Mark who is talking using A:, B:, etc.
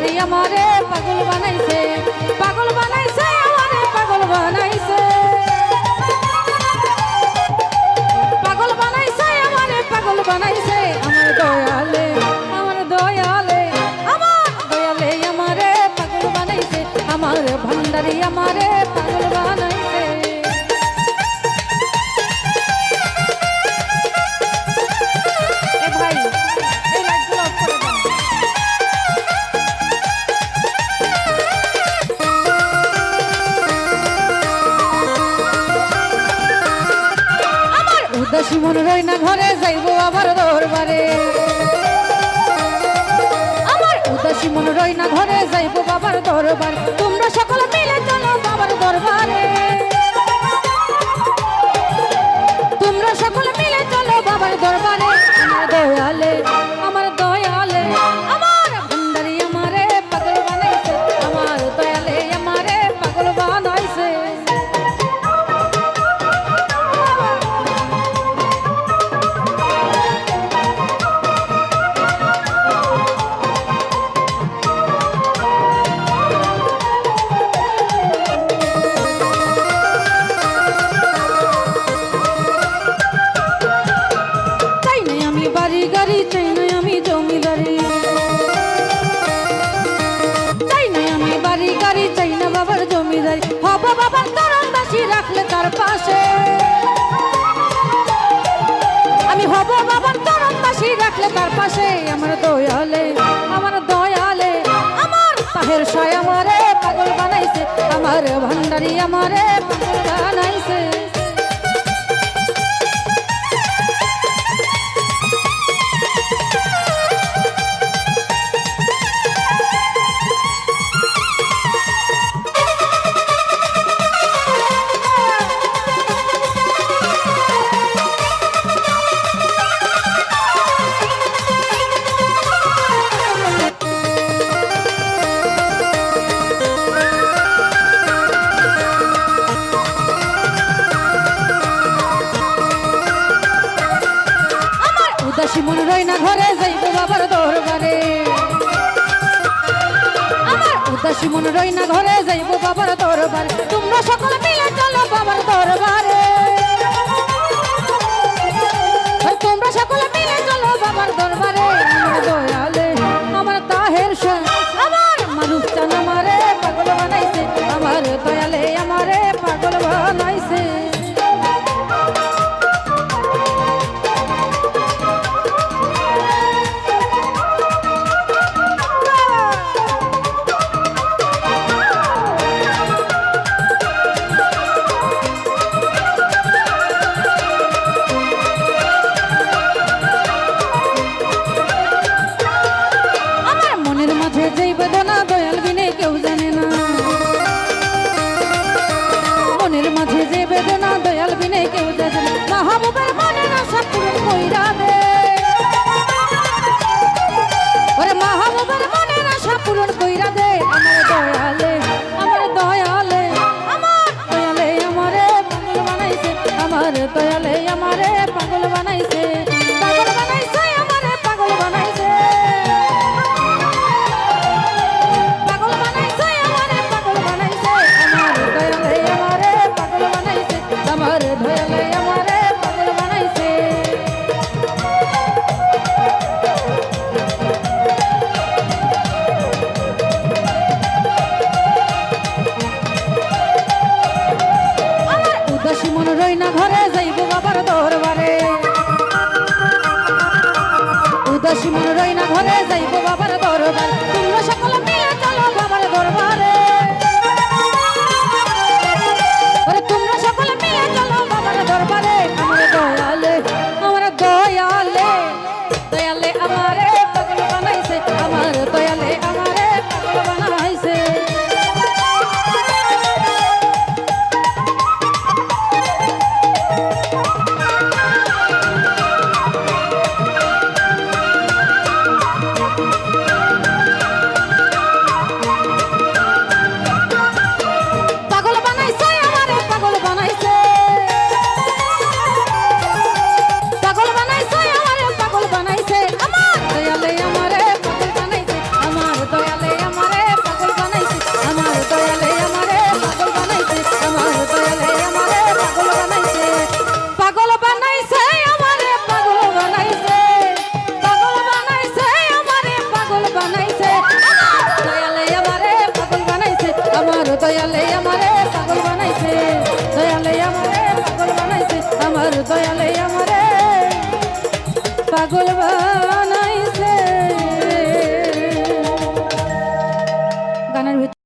A: ভণ্ডারি আমারে পাগল বানাইছে পাগল বানাইছে, আমারে পাগল বানাইছে। পাগল বানাইছে, আমারে পাগল বানাইছে, আমার দয়ালে আমার দয়ালে আমার দয়ালে আমারে পাগল বানাইছে, আমার ভান্ডারি আমারে পাগল উদাসী মন রই না ঘরে, যাইব আবার দরবারে। আমার উদাসী মন রই না ঘরে, যাইব বাবার দরবার। তোমরা সকলে বাবার তরণ দাসী রাখলে তার পাশে। আমি হব বাবার তরণ দাসী রাখলে তার পাশে। আমার দয়ালে আমার দয়ালে, আমার তাহের সয় আমারে পাগল বানাইছে। আমার ভান্ডারি আমারে উদাসী মন রই না ঘরে, যাইব বাবার দরবারে। উদাসী মন রই না ঘরে, যাইব বাবার দরবারে। তোমরা সকলে মিলে চলো বাবার দরবারে। তোমরা সকলে মিলে চলো বাবার দরবারে। আমার দয়ালে, আমার তাহের আমার মারুফ চান আমারে, পাগল বানাইছে। আমার দয়ালে, আমারে আমার দয়ালে আমারে পাগল বানাইছে। উদাসী মন রই না ঘরে যাইব। দয়ালে আমারে পাগল বানাইছে